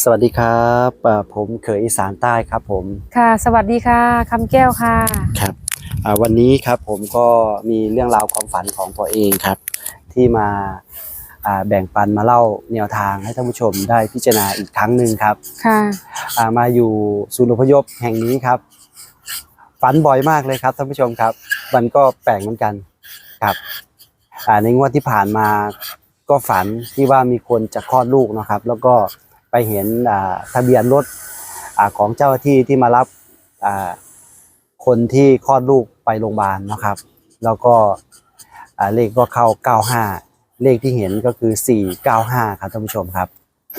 สวัสดีครับอ่าผมเขยอีสานใต้ครับผม ค่ะ สวัสดีค่ะคำแก้วค่ะ ครับอ่าวันนี้ครับผมก็มีเรื่องราวความฝันของตัวเองครับ ที่มาอ่าแบ่งปันมาเล่าแนวทางให้ท่านผู้ชมได้พิจารณาอีกครั้งหนึ่งครับ ค่ะอ่ามาอยู่ศูนย์อพยพแห่งนี้ครับ ฝันบ่อยมากเลยครับท่านผู้ชมครับ มันก็แปลกเหมือนกันครับอ่าในงวดที่ผ่านมาก็ฝันที่ว่ามีคนจะคลอดลูกเนาะครับ แล้วก็ ไปเห็นอ่าทะเบียนรถอ่าของเจ้าหน้าที่ที่มารับอ่าคนที่คลอดลูกไปโรงพยาบาลนะครับ แล้วก็อ่าเลขก็เข้า 95 เลขที่เห็นก็คือ 495 ครับท่านผู้ชมครับ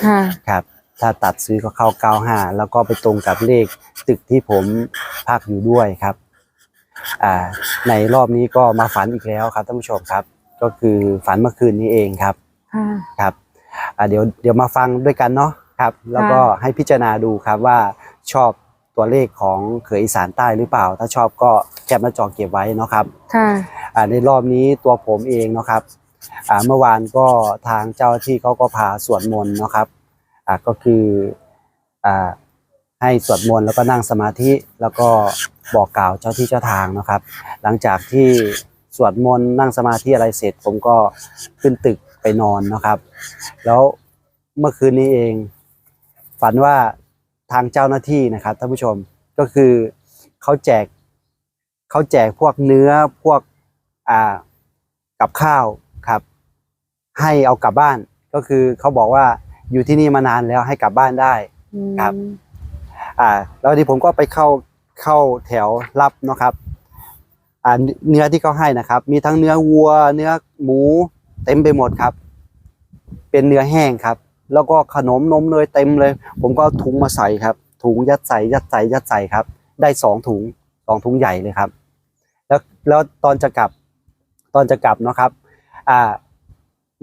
ค่ะครับถ้าตัดซื้อก็เข้า 95 แล้วก็ไปตรงกับเลขตึกที่ผมพักอยู่ด้วยครับอ่าในรอบนี้ก็มาฝันอีกแล้วครับท่านผู้ชมครับ ก็คือฝันเมื่อคืนนี้เองครับค่ะครับอ่าเดี๋ยวเดี๋ยวมาฟังด้วยกันเนาะ ครับ แล้วก็ให้พิจารณาดูครับว่าชอบตัวเลขของเขยอีสานใต้หรือเปล่า ถ้าชอบก็แคปหน้าจอเก็บไว้เนาะครับค่ะอ่าในรอบนี้ตัวผมเองเนาะครับอ่าเมื่อวานก็ทางเจ้าหน้าที่เขาก็พาสวดมนต์เนาะครับอ่าก็คืออ่าให้สวดมนต์แล้วก็นั่งสมาธิแล้วก็บอกกล่าวเจ้าที่เจ้าทางเนาะครับ หลังจากที่สวดมนต์นั่งสมาธิอะไรเสร็จ ผมก็ขึ้นตึกไปนอนเนาะครับ แล้วเมื่อคืนนี้เอง ฝันว่าทางเจ้าหน้าที่นะครับท่านผู้ชมก็คือเขาแจกเขาแจกพวกเนื้อพวกอ่ากับข้าวครับ ให้เอากลับบ้านก็คือเขาบอกว่าอยู่ที่นี่มานานแล้วให้กลับบ้านได้อืมครับ อ่า แล้วทีผมก็ไปเข้าเข้าแถวรับเนาะครับอ่าเนื้อที่เขาให้นะครับ มีทั้งเนื้อวัว เนื้อหมู เต็มไปหมดครับ เป็นเนื้อแห้งครับ แล้วก็ขนมนมเนยเต็มเลย ผมก็ถุงมาใส่ครับ ถุงยัดใส่ยัดใส่ยัดใส่ครับ ได้สองถุงสองถุงใหญ่เลยครับ แล้วแล้วตอนจะกลับตอนจะกลับเนาะครับอ่า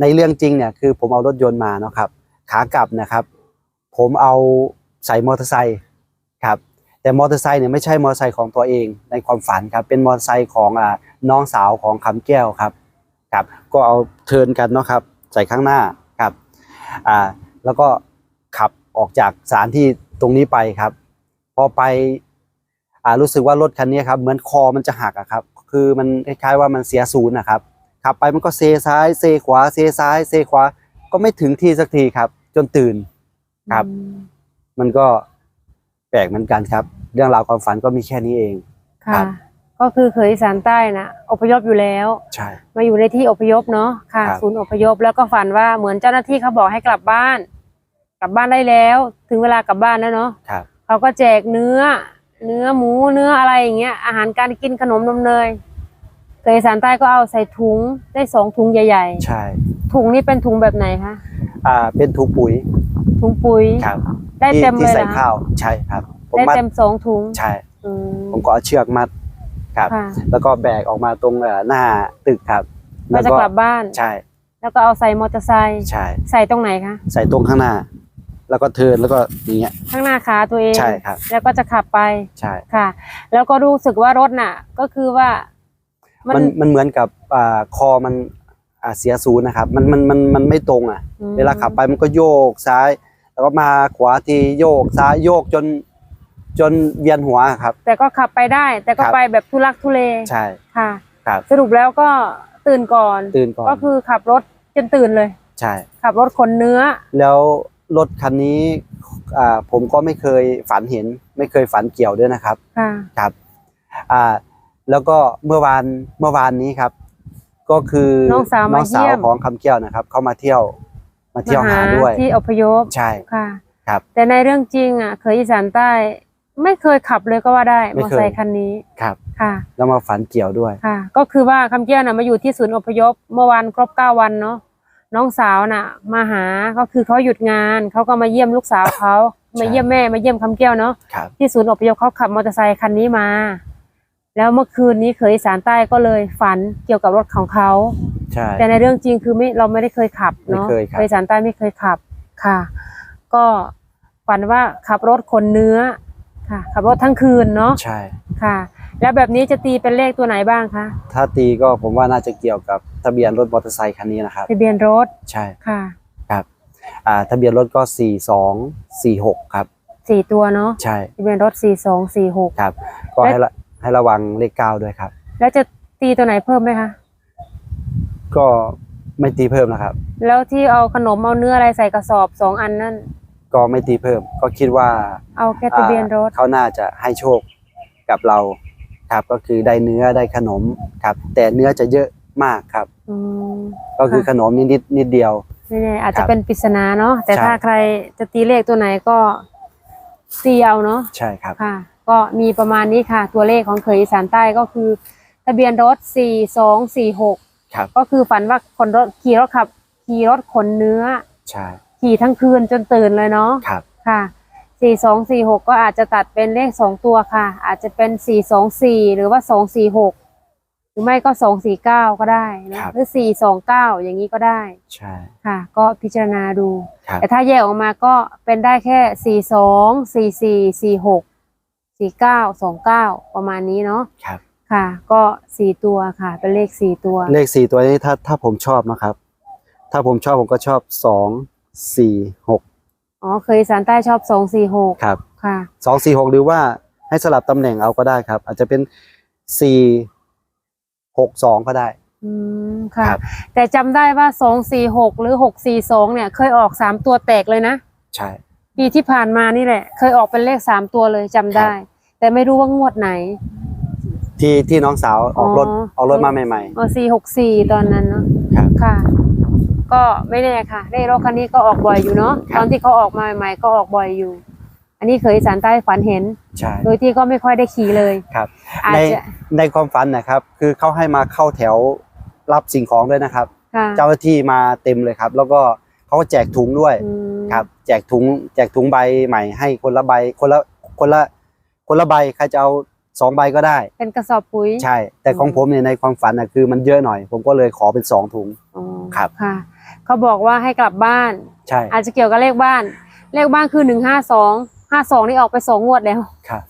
ในเรื่องจริงเนี่ยคือผมเอารถยนต์มาเนาะครับ ขากลับนะครับ ผมเอาใส่มอเตอร์ไซค์ครับแต่มอเตอร์ไซค์เนี่ยไม่ใช่มอเตอร์ไซค์ของตัวเองในความฝันครับ เป็นมอเตอร์ไซค์ของอ่าน้องสาวของคำแก้วครับครับ ก็เอาเทินกันเนาะครับ ใส่ข้างหน้า อ่าแล้วก็ขับออกจากสถานที่ตรงนี้ไปครับ พอไปอ่ารู้สึกว่ารถคันนี้ครับเหมือนคอมันจะหักอะครับ คือมันคล้ายๆว่ามันเสียศูนย์นะครับขับไปมันก็เซซ้ายเซขวาเซซ้ายเซขวาก็ไม่ถึงที่สักทีครับ จนตื่นครับอืมมันก็แปลกเหมือนกันครับ เรื่องราวความฝันก็มีแค่นี้เองครัค่ะบ ก็คือเคยอีสานใต้นะอพยพอยู่แล้ว ใช่ มาอยู่ในที่อพยพเนาะค่ะ ครับ ศูนย์อพยพแล้วก็ฝันว่าเหมือนเจ้าหน้าที่เขาบอกให้กลับบ้าน กลับบ้านได้แล้ว ถึงเวลากลับบ้านแล้วเนาะครับ เขาก็แจกเนื้อ เนื้อหมูเนื้ออะไรอย่างเงี้ยอาหารการกินขนมนมเนยเคยอีสานใต้ก็เอาใส่ถุงได้สองถุงใหญ่ ใช่ๆ ถุงนี้เป็นถุงแบบไหนคะอ่าเป็นถุงปุ๋ยถุงปุ๋ยครับได้ที่เต็มที่เลยใส่นะข้าวใช่ครับ ผมได้มัดเต็มสองถุงใช่ อืมผมก็เอาเชือกมัด ครับ ค่ะแล้วก็แบกออกมาตรงเอ่อหน้าตึกครับเราจะกลับบ้าน ใช่แล้วก็เอาใส่มอเตอร์ไซค์ใช่ ใส่ตรงไหนคะ ใส่ตรงข้างหน้า แล้วก็เทิร์นแล้วก็อย่างเงี้ยข้างหน้าขาตัวเอง ใช่ครับ แล้วก็จะขับไปใช่ ค่ะ แล้วก็รู้สึกว่ารถน่ะ ก็คือว่า มัมันมันเหมือนกับอ่าคอมันอ่าเสียศูนย์นะครับ มันมันมันมันไม่ตรงอะ อืมเวลาขับไปมันก็โยกซ้าย แล้วก็มาขวาทีโยกซ้ายโยกจน จนเวียนหัวครับ แต่ก็ขับไปได้ แต่ก็ครับ ไปแบบทุลักทุเลใช่ค่ะ ครับสรุปแล้วก็ตื่นก่อน ตื่นก่อนก็คือขับรถจนตื่นเลย ใช่ ขับรถขนเนื้อ แล้วรถคันนี้อ่าผมก็ไม่เคยฝันเห็น ไม่เคยฝันเกี่ยวด้วยนะครับ ค่ะ ครับอ่าแล้วก็เมื่อวานเมื่อวานนี้ครับ ก็คือน้องสาวมาน้องสาวเยี่ยม ของคำแก้วนะครับ เขามาเที่ยวมาเที่ยวหาด้วย ที่อพยพ ใช่ ค่ะ ครับ แต่ในเรื่องจริงอะ เคยอีสานใต้ ไม่เคยขับเลยก็ว่าได้ไม่มอเคยเตอร์ไซค์คันนี้ครับค่ะ แล้วมาฝันเกี่ยวด้วยค่ะ ก็คือว่าคำเกี้ยวน่ะมาอยู่ที่ศูนย์อพยพเมื่อวันครบเก้าวันเนาะน้องสาวน่ะ มาหาก็คือเขาหยุดงานเขาก็มาเยี่ยมลูกสาวเขาใช่มาเยี่ยมแม่มาเยี่ยมคำเกี้ยวเนาะครับที่ศูนย์อพยพเขาขับมอเตอร์ไซค์คันนี้มา แล้วเมื่อคืนนี้เคยอีสานใต้ก็เลยฝันเกี่ยวกับรถของเขาใช่แต่ในเรื่องจริงคือไม่เราไม่ได้เคยขับเนาะไม่เคยครับอีสานใต้ไม่เคยขับค่ะ ก็ฝันว่าขับรถขนเนื้อ ค่ะขับรถทั้งคืนเนาะใช่ ค่ะ แล้วแบบนี้จะตีเป็นเลขตัวไหนบ้างคะถ้าตีก็ผมว่าน่าจะเกี่ยวกับทะเบียนรถมอเตอร์ไซค์คันนี้นะครับ ทะเบียนรถใช่ค่ะครับอ่าทะเบียนรถก็สี่สองสี่หกครับ สี่ตัวเนาะใช่ทะเบียนรถสี่สองสี่หก ครับ ก็ให้ละให้ระวังเลขเก้าด้วยครับ แล้วจะตีตัวไหนเพิ่มไหมคะ ก็ไม่ตีเพิ่มนะครับ แล้วที่เอาขนมเอาเนื้ออะไรใส่กระสอบสองอันนั่น ก็ไม่ตีเพิ่ม ก็คิดว่าเอาแค่ทะเบียนรถอ่าเขาน่าจะให้โชคกับเราครับ ก็คือได้เนื้อได้ขนมครับ แต่เนื้อจะเยอะมากครับอืมก็คือค่ะขนมนิดนิดนิดเดียวไม่แน่อาจครัจะบเป็นปริศนาเนาะแต่ใช่ถ้าใครจะตีเลขตัวไหนก็ตีเอาเนาะใช่ครับค่ะ ก็มีประมาณนี้ค่ะ ตัวเลขของเขยอีสานใต้ก็คือ ทะเบียนรถสี่สองสี่หกครับก็คือฝันว่าคนรถขี่รถขับขี่รถขนเนื้อใช่ ขี่ทั้งคืนจนตื่นเลยเนาะครับค่ะสี่สองสี่หกก็อาจจะตัดเป็นเลขสองตัวค่ะ อาจจะเป็นสี่สองสี่หรือว่าสองสี่หกหรือไม่ก็สองสี่เก้าก็ได้นะหรือสี่สองเก้าอย่างนี้ก็ได้ใช่ค่ะ ก็พิจารณาดูครับแต่ถ้าแยกออกมาก็เป็นได้แค่สี่สองสี่สี่สี่หกสี่เก้าสองเก้าประมาณนี้เนาะครับค่ะ ก็สี่ตัวค่ะ เป็นเลขสี่ตัว เลขสี่ตัวนี้ถ้าถ้าผมชอบนะครับ ถ้าผมชอบผมก็ชอบสอง สี่หกอ๋อเคยสารใต้ชอบสองสี่หกครับค่ะสองสี่หกหรือว่าให้สลับตำแหน่งเอาก็ได้ครับ อาจจะเป็นสี่หกสองก็ได้ อืมค่ะ ครับ แต่จำได้ว่าสองสี่หกหรือหกสี่สองเนี่ย เคยออกสามตัวแตกเลยนะ ใช่ ปีที่ผ่านมานี่แหละ เคยออกเป็นเลขสามตัวเลยจำได้ แต่ไม่รู้ว่างวดไหน ที่ที่น้องสาวออกรถอ๋อ ออกรถมาใหม่อ๋อสี่หกสี่ตอนนั้นเนาะๆครับ ค่ะ ก็ไม่แน่ค่ะเลขรถคันนี้ก็ออกบ่อยอยู่เนาะครับ ตอนที่เขาออกมาใหม่ๆก็ออกบ่อยอยู่ อันนี้เคยสารใต้ฝันเห็น ใช่ โดยที่ก็ไม่ค่อยได้ขี่เลยครับ อาจในจะในความฝันนะครับ คือเขาให้มาเข้าแถวรับสิ่งของด้วยนะครับ ค่ะเจ้าหน้าที่มาเต็มเลยครับ แล้วก็เขาก็แจกถุงด้วยอืมครับ แจกถุงแจกถุงใบใหม่ให้คนละใบคนละคนละคนละใบใครจะเอาสองใบก็ได้ เป็นกระสอบปุ๋ย ใช่ แต่ของอืม ผมเนี่ยในความฝันนะคือมันเยอะหน่อย ผมก็เลยขอเป็นสองถุง อ๋อครับ ค่ะ เขาบอกว่าให้กลับบ้าน ใช่อาจจะเกี่ยวกับเลขบ้าน เลขบ้านคือหนึ่งห้าสองห้าสองนี่ออกไปสองงวดแล้ว ครับ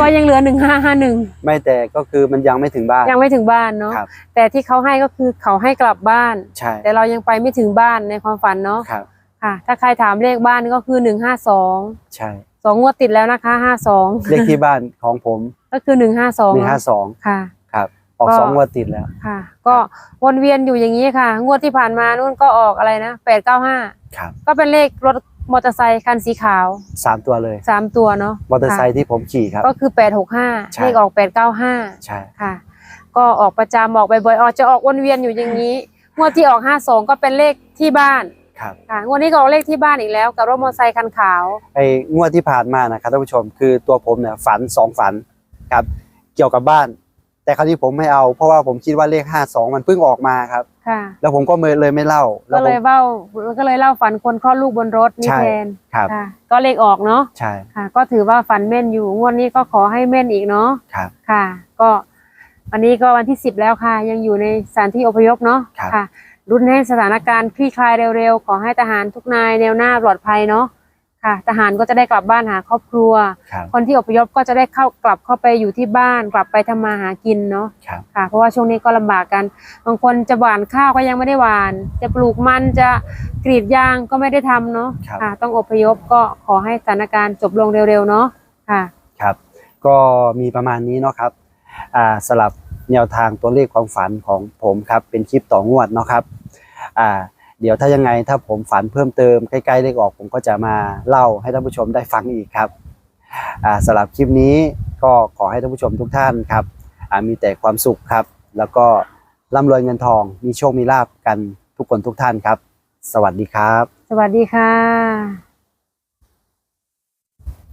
ก็ยังเหลือหนึ่งห้าห้าหนึ่งไม่แต่ก็คือมันยังไม่ถึงบ้านยังไม่ถึงบ้านเนาะครับ แต่ที่เขาให้ก็คือเขาให้กลับบ้าน ใช่แต่เรายังไปไม่ถึงบ้านในความฝันเนาะครับ ค่ะ ถ้าใครถามเลขบ้านก็คือหนึ่งห้าสองใช่ สองงวดติดแล้วนะคะห้าสองเลขที่บ้านของผมก็คือหนึ่งห้าสองหนึ่งห้าสองค่ะครับ ออกก็สองงวดติดแล้วค่ะ ก็วนเวียนอยู่อย่างนี้ค่ะ งวดที่ผ่านมานู่นก็ออกอะไรนะแปดเก้าห้าครับก็เป็นเลขรถมอเตอร์ไซคันสีขาวสามตัวเลยสามตัวเนาะมอเตอร์ไซค่ะค์ที่ผมขี่ครับ ก็คือแปดหกห้าใช่เลขออกแปดเก้าห้าใช่ค่ะ ก็ออกประจำออกบ่อยๆออกจะออกวนเวียนอยู่อย่างนี้งวดที่ออกห้าสองก็เป็นเลขที่บ้านครับค่ะงวดนี้ก็ออกเลขที่บ้านอีกแล้วกับรถมอเตอร์ไซคันขาวไอ้งวดที่ผ่านมานะครับท่านผู้ชมคือตัวผมเนี่ยฝันสองฝันครับ เกี่ยวกับบ้าน แต่คราวนี้ผมไม่เอา เพราะว่าผมคิดว่าเลขห้าสองมันเพิ่งออกมาครับ ค่ะ แล้วผมก็เลยไม่เล่าแล้ก็วผเลมยเล่าก็เลยเล่าฝันคนคลอดลูกบนรถนี่ใช่แทนครับค่ะก็เลขออกเนาะใช่ค่ะ ก็ถือว่าฝันแม่นอยู่งวดนี้ก็ขอให้แม่นอีกเนาะครับค่ะ ก็วันนี้ก็วันที่สิบแล้วค่ะ ยังอยู่ในสถานที่อพยพเนาะครับค่ะรุ้นให้สถานการณ์คลี่คลายเร็วๆขอให้ทหารทุกนายแนวหน้าปลอดภัยเนาะ ค่ะ ทหารก็จะได้กลับบ้านหาครอบครัว ครับคนที่อพยพก็จะได้เข้ากลับเข้าไปอยู่ที่บ้านกลับไปทำมาหากินเนาะครับค่ะ เพราะว่าช่วงนี้ก็ลำบากกัน บางคนจะหว่านข้าวก็ยังไม่ได้หว่าน จะปลูกมันจะกรีดยางก็ไม่ได้ทำเนาะครับ ค่ะ ต้องอพยพก็ขอให้สถานการณ์จบลงเร็วๆเนาะค่ะ ครับก็มีประมาณนี้เนาะครับอ่าสลับแนวทางตัวเลขความฝันของผมครับเป็นคลิปต่องวดเนาะครับอ่า เดี๋ยวถ้ายังไงถ้าผมฝันเพิ่มเติมใกล้ๆเลขออก ผมก็จะมาเล่าให้ท่านผู้ชมได้ฟังอีกครับอ่าสำหรับคลิปนี้ก็ขอให้ท่านผู้ชมทุกท่านครับมีแต่ความสุขครับ แล้วก็ร่ำรวยเงินทองมีโชคมีลาบกันทุกคนทุกท่านครับ สวัสดีครับ สวัสดีค่ะ